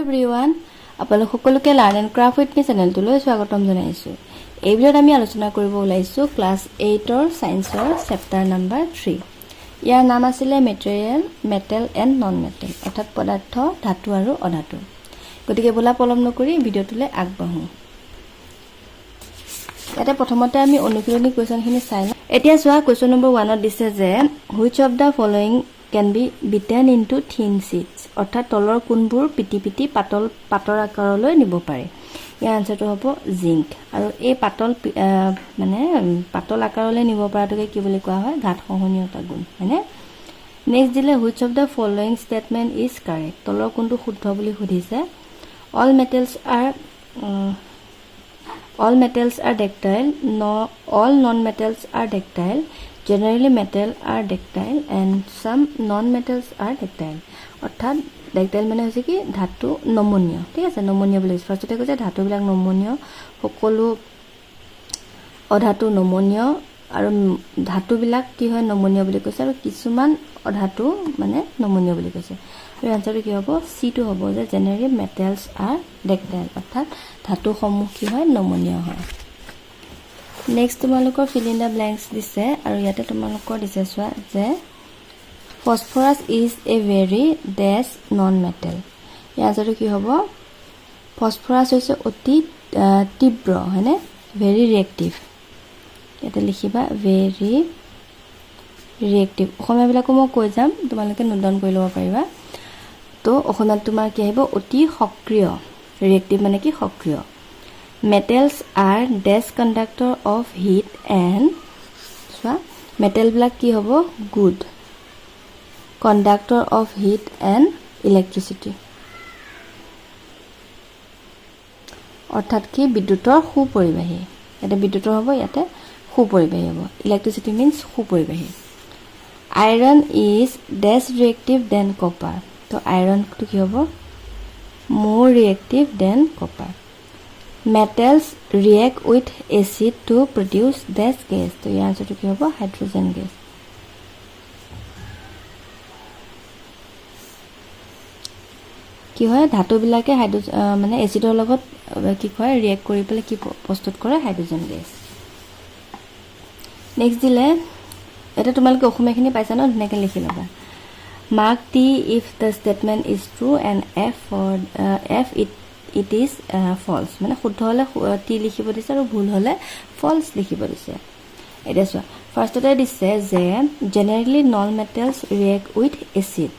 Everyone আপোনালোক সকলোকে learn and craft with me চেনেলটোলৈ স্বাগতম জনাইছোঁ এই ভিডিঅ'ত আমি আলোচনা কৰিব ওলাইছোঁ ক্লাছ এইটৰ ছায়েন্সৰ চেপ্টাৰ নাম্বাৰ থ্ৰী ইয়াৰ নাম আছিলে material metal and non metal অৰ্থাৎ পদাৰ্থ ধাতু আৰু অধাতু গতিকে বোলা পলম নকৰি ভিডিঅ'টোলৈ আগবাঢ়োঁ ইয়াতে প্ৰথমতে আমি অনুশীলনী কুৱেশ্যনখিনি চাই লওঁ এতিয়া চোৱা কুৱেশ্যন নম্বৰ ওৱানত দিছে যে which of the following can be beaten in to thin sheets অৰ্থাৎ তলৰ কোনবোৰ পিটি পিটি পাতল, পাতৰ আকাৰলৈ নিব পাৰে। ইয়াৰ আনচাৰটো হ'ব জিংক আৰু এই পাতল মানে পাতল আকাৰলৈ নিব পৰাটোকে কি বুলি কোৱা হয়? ঘাত সহনীয়তা গুণ, হয়নে? নেক্সট দিলে which of the following statement is correct তলৰ কোনটো শুদ্ধ বুলি সুধিছে? All metals are all metals are ductile, no, all non-metals are ductile generally metal are ductile and some non-metals are ductile. অৰ্থাৎ ডেকটাইল মানে হৈছে কি? ধাতু নমনীয়। ঠিক আছে? নমনীয় বুলি কৈছে। ফাৰ্ষ্টতে কৈছে ধাতুবিলাক নমনীয়। সকলো অধাতু নমনীয় আৰু ধাতুবিলাক কি হয় নমনীয় বুলি কৈছে আৰু কিছুমান অধাতু মানে নমনীয় বুলি কৈছে। আৰু এনচাৰটো কি হ'ব? চিটো হ'ব যে জেনেৰেলি মেটেলছ আৰ ডেকটাইল অৰ্থাৎ ধাতুসমূহ কি হয়? নমনীয় হয়। নেক্সট তোমালোকৰ ফিল দ্য ব্লেংকছ দিছে আৰু ইয়াতে তোমালোকৰ দিছে চোৱা যে phosphorus is a very dash non metal ইয়াৰ আনচাৰটো কি হ'ব? ফচফৰাছ হৈছে অতি তীব্ৰ, হয়নে? ভেৰি ৰিয়েক্টিভ ইয়াতে লিখিবা ভেৰি ৰিয়েক্টিভ অসমীয়াবিলাকো মই কৈ যাম, তোমালোকে নোট কৰি ল'ব পাৰিবা। তো, অসমীয়াত তোমাৰ কি আহিব? অতি সক্ৰিয়। ৰিয়েক্টিভ মানে কি? সক্ৰিয়। Metals are dash conductor of heat and চোৱা মেটেলবিলাক কি হ'ব? Good conductor of heat and electricity অৰ্থাৎ কি? বিদ্যুতৰ সুপৰিবাহী। ইয়াতে বিদ্যুতৰ হ'ব, ইয়াতে সুপৰিবাহী হ'ব। Electricity means সুপৰিবাহী। Iron is dash reactive than copper তো আইৰণটো কি হ'ব? More reactive than copper metals react with acid to produce dash gas তো ইয়াৰ আনচাৰটো কি হ'ব? হাইড্ৰজেন গেছ কি হয়? ধাতুবিলাকে হাইড্ৰজেন মানে এচিডৰ লগত কি কয় ৰিয়েক্ট কৰি পেলাই কি প্ৰস্তুত কৰে? হাইড্ৰজেন গেছ নেক্সট দিলে, এতিয়া তোমালোকে অসমীয়াখিনি পাইছা ন? ধুনীয়াকৈ লিখি ল'বা। Mark T if the statement is true and F for F it it is false মানে শুদ্ধ হ'লে টি লিখিব দিছে আৰু ভুল হ'লে ফল্ছ লিখিব দিছে। এতিয়া চোৱা ফাৰ্ষ্টতে দিছে যে generally non metals react with acid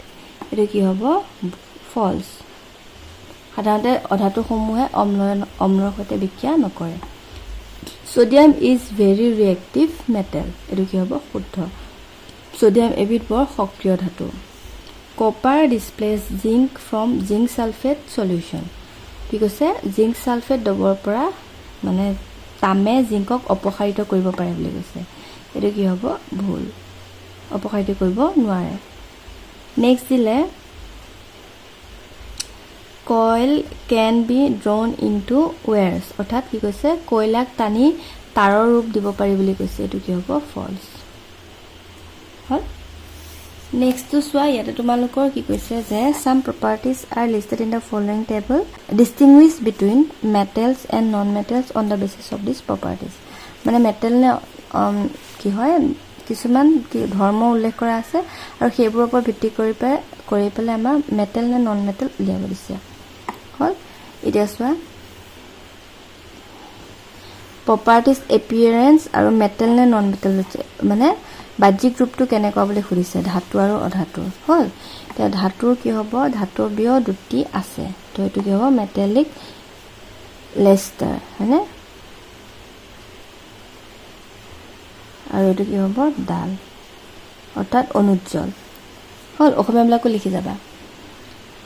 এইটো কি হ'ব? ফল্ছ সাধাৰণতে অধাতুসমূহে অম্ল অম্লৰ সৈতে বিক্ৰিয়া নকৰে। Sodium is very reactive metal এইটো কি হ'ব? শুদ্ধ। ছ'ডিয়াম এবিধ বৰ সক্ৰিয় ধাতু। Copper displace zinc from zinc sulphate solution কি কৈছে? জিংক ছালফেট দ্ৰৱৰ পৰা মানে তামে জিংকক অপসাৰিত কৰিব পাৰে বুলি কৈছে। এইটো কি হ'ব? ভুল। অপসাৰিত কৰিব নোৱাৰে। নেক্সট দিলে coil can be drawn in to wires. অৰ্থাৎ কি কৈছে? কয়লাক টানি তাঁৰৰ ৰূপ দিব পাৰি বুলি কৈছে। এইটো কি হ'ব? ফল্ছ হ'ল? নেক্সটটো চোৱা ইয়াতে তোমালোকৰ কি কৈছে যে some properties are listed in the following table distinguish between metals and non metals on the basis of this properties মানে মেটেল নে উম, কি হয় কিছুমান ধৰ্ম উল্লেখ কৰা আছে আৰু সেইবোৰৰ ওপৰত ভিত্তি কৰি পেলাই কৰি পেলাই আমাৰ মেটেল নে নন মেটেল উলিয়াব দিছে। হ'ল এতিয়া চোৱা। প্ৰপাৰ্টিজ এপিয়াৰেঞ্চ আৰু মেটেল নে নন মেটেল মানে বাহ্যিক ৰূপটো কেনেকুৱা বুলি সুধিছে, ধাতু আৰু অধাতু। হ'ল। এতিয়া ধাতুৰ কি হ'ব? ধাতৱীয় দুটি আছে। তো এইটো কি হ'ব? মেটেলিক লেষ্টাৰ হয়নে? আৰু এইটো কি হ'ব? ডাল। অৰ্থাৎ অনুজ্জ্বল। হ'ল, অসমীয়াবিলাকো লিখি যাবা।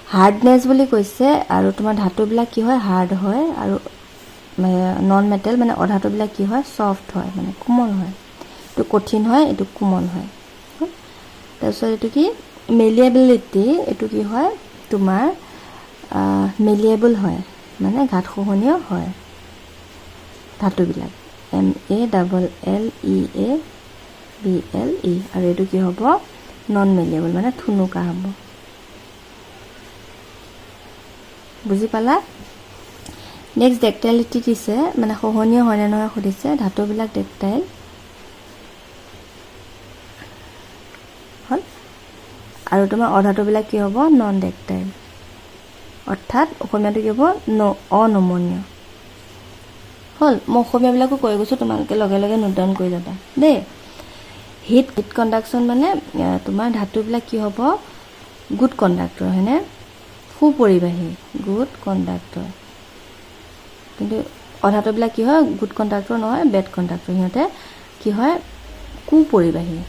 হাৰ্ডনেছ বুলি কৈছে আৰু তোমাৰ ধাতুবিলাক কি হয়? হাৰ্ড হয় আৰু নন মেটেল মানে অধাতুবিলাক কি হয়? চফ্ট হয় মানে কোমল হয়। এইটো কঠিন হয় এইটো কোমল হয়? তাৰপিছত এইটো কি? মেলিয়েবিলিটি এইটো কি হয়? তোমাৰ মেলিয়েবল হয় মানে ঘাত খহনীয় হয়। ধাতুবিলাক। M A double L E A B L E আৰু এইটো কি হ'ব? নন মেলিয়েবল মানে থুনুকা হ'ব। বুজি পালা? নেক্সট ডেকটাইলিটি দিছে মানে খহনীয় হয়নে নহয় সুধিছে ধাতুবিলাক ডেকটাইল হ'ল। আৰু তোমাৰ অধাতুবিলাক কি হ'ব? নন ডেকটাইল অৰ্থাৎ অসমীয়াটো কি হ'ব? ন অনমনীয়। হ'ল মই অসমীয়াবিলাকো কৈ গৈছোঁ তোমালোকে লগে লগে নোট ডাউন কৰি যাবা। দেই। হিট হিট কণ্ডাকশ্যন মানে তোমাৰ ধাতুবিলাক কি হ'ব? গুড কণ্ডাক্টৰ হয়নে? সুপৰিবাহী। গুড কণ্ডাক্টৰ কিন্তু অধাতুবিলাক কি হয় গুড কণ্ডাক্টৰ নহয় বেড কণ্ডাক্টৰ সিহঁতে কি হয়, কুপৰিবাহী।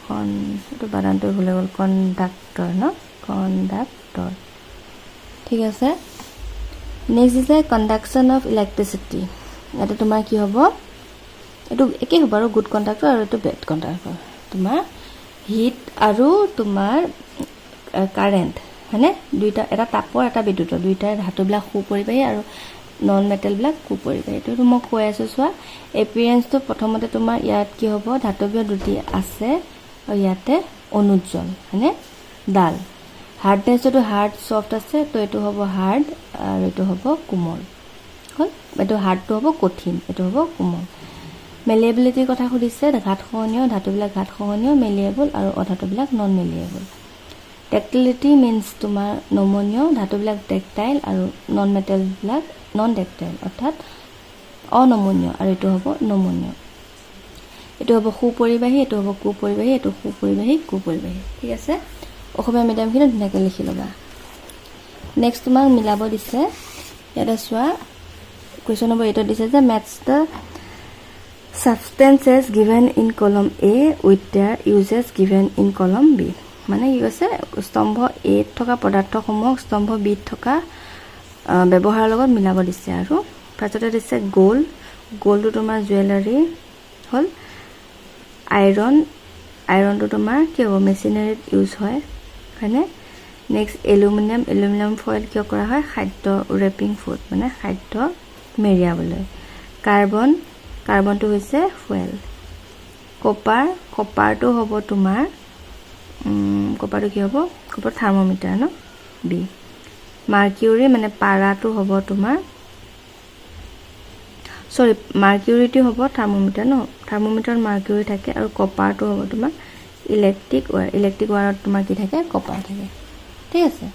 কন এইটো বানানটো ভুলে গ'ল কণ্ডাক্টৰ ন? কণ্ডাক্টৰ ঠিক আছে। নেক্সট হৈছে কণ্ডাকশ্যন অফ ইলেক্ট্ৰিচিটি ইয়াতে তোমাৰ কি হ'ব? এইটো একেই হ'ব আৰু গুড কণ্ডাক্টৰ আৰু এইটো বেড কণ্ডাক্টৰ তোমাৰ হিট আৰু তোমাৰ কাৰেণ্ট হয়নে? দুইটা, এটা তাপৰ এটা বিদ্যুতৰ দুইটাই ধাতুবিলাক সুপৰিবাহী আৰু নন মেটেলবিলাক কুপৰিবাহী এইটোতো মই কৈ আছোঁ, চোৱা। এপিৰিয়েঞ্চটো প্ৰথমতে তোমাৰ ইয়াত কি হ'ব? ধাতৱীয় দুটি আছে আৰু ইয়াতে অনুজ্জ্বল, হয়নে? ডাল। হাৰ্ডনেছটো হাৰ্ড চফ্ট আছে, তো এইটো হ'ব হাৰ্ড আৰু এইটো হ'ব কোমল। হ'ল? এইটো হাৰ্ডটো হ'ব কঠিন, এইটো হ'ব কোমল। মেলিয়েবিলিটিৰ কথা সুধিছে ঘাট খহনীয় ধাতুবিলাক ঘাট খহনীয় মেলিয়েবল আৰু অধাতুবিলাক নন মেলিয়েবল টেকটিলিটি মিনছ তোমাৰ নমনীয়, ধাতুবিলাক টেকটাইল আৰু নন মেটেলবিলাক নন টেকটাইল অৰ্থাৎ অনমনীয় আৰু এইটো হ'ব নমনীয়। এইটো হ'ব সুপৰিবাহী, এইটো হ'ব কুপৰিবাহী, এইটো সুপৰিবাহী, কুপৰিবাহী। ঠিক আছে? অসমীয়া মিডিয়ামখিনি ধুনীয়াকৈ লিখি ল'বা। নেক্সট তোমাক মিলাব দিছে, ইয়াতে চোৱা কুৱেশ্যন নম্বৰ এইটত দিছে যে match the substances given in column A with their uses given in column B মানে কি কৈছে স্তম্ভ এত থকা পদাৰ্থসমূহক স্তম্ভ বিত থকা ব্যৱহাৰৰ লগত মিলাব দিছে আৰু। ফাৰ্ষ্টতে দিছে গ'ল্ড গ'ল্ডটো তোমাৰ জুৱেলাৰী হ'ল। আইৰণ আইৰণটো তোমাৰ কি হ'ব মেচিনাৰীত ইউজ হয় হয়নে? Next aluminium. এলুমিনিয়াম ফইল কিয় কৰা হয়? খাদ্য ৰেপিং ফুড মানে খাদ্য মেৰিয়াবলৈ। কাৰ্বন কাৰ্বনটো হৈছে ফুৱেল কপাৰ কপাৰটো হ'ব তোমাৰ কপাৰটো কি হ'ব? কপাৰ থাৰ্মমিটাৰ ন? বি মাৰ্কিউৰি মানে পাৰাটো হ'ব তোমাৰ চৰি মাৰ্কিউৰিটো হ'ব থাৰ্মমিটাৰ ন? থাৰ্মমিটাৰত মাৰ্কিউৰি থাকে আৰু কপাৰটো হ'ব তোমাৰ ইলেক্ট্ৰিক ৱায়াৰ ইলেক্ট্ৰিক ৱায়াৰত তোমাৰ কি থাকে? কপাৰ থাকে। ঠিক আছে?